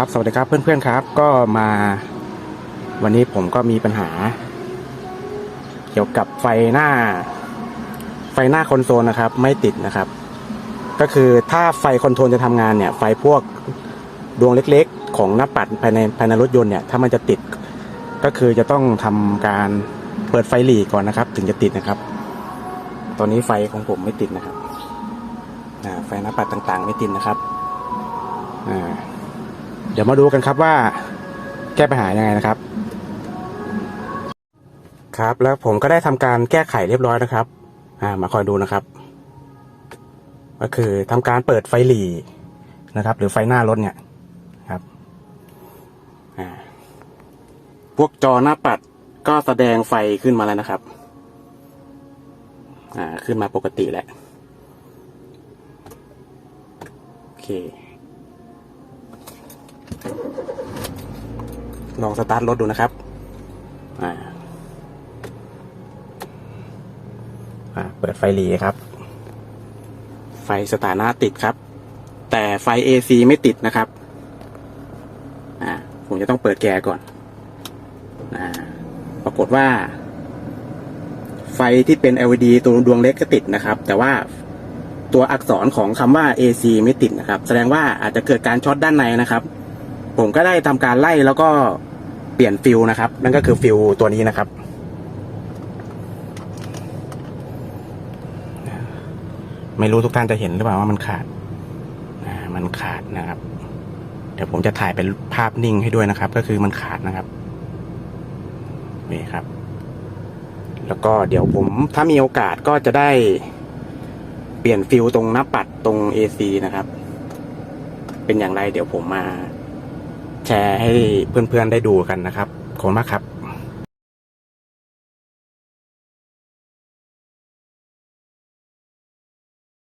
ครับสวัสดีครับเพื่อนๆครับ ก็มาวันนี้ผมก็มีปัญหา เกี่ยวกับไฟหน้า ไฟหน้าคอนโซลนะครับ ไม่ติดนะครับ ก็คือถ้าไฟคอนโทรลจะทำงานเนี่ย ไฟพวกดวงเล็กๆ ของหน้าปัดภายในภายในรถยนต์เนี่ยถ้ามันจะติด ก็คือจะต้องทำการเปิดไฟหลีก่อนนะครับ ถึงจะติดนะครับ ตอนนี้ไฟของผมไม่ติดนะครับไฟหน้าปัดต่างๆ ไม่ติดนะครับอ่า เดี๋ยวมาดูกันครับว่าแก้ปัญหายังไงนะครับ ครับแล้วผมก็ได้ทำการแก้ไขเรียบร้อยนะครับอ่ามาคอยดูนะครับ ก็คือทำการเปิดไฟหลีนะครับ หรือไฟหน้ารถเนี่ยครับอ่าพวกจอหน้าปัดก็แสดงไฟขึ้นมาแล้วนะครับ อ่าขึ้นมาปกติแหล้วโอเค ลองสตาร์ทรถดูนะครับ อ่า อ่า เปิดไฟหลีครับ ไฟสถานะติดครับ แต่ไฟ AC ไม่ติดนะครับ อ่า ผมจะต้องเปิดแกก่อน อ่า ปรากฏว่า ไฟที่เป็น LED ตัวดวงเล็กก็ติดนะครับ แต่ว่าตัวอักษรของคำว่า AC ไม่ติดนะครับ แสดงว่าอาจจะเกิดการช็อตด้านในนะครับ ผมก็ได้ทำการไล่แล้วก็เปลี่ยนฟิลนะครับ นั่นก็คือฟิลตัวนี้นะครับ ไม่รู้ทุกท่านจะเห็นหรือเปล่าว่ามันขาดมันขาดนะครับ เดี๋ยวผมจะถ่ายเป็นภาพนิ่งให้ด้วยนะครับ ก็คือมันขาดนะครับนี่ครับ แล้วก็เดี๋ยวผมถ้ามีโอกาสก็จะได้เปลี่ยนฟิลตรงหน้าปัดตรง AC นะครับ เป็นอย่างไรเดี๋ยวผมมา แชร์ให้เพื่อนๆได้ดูกันนะครับ ขอบคุณมากครับ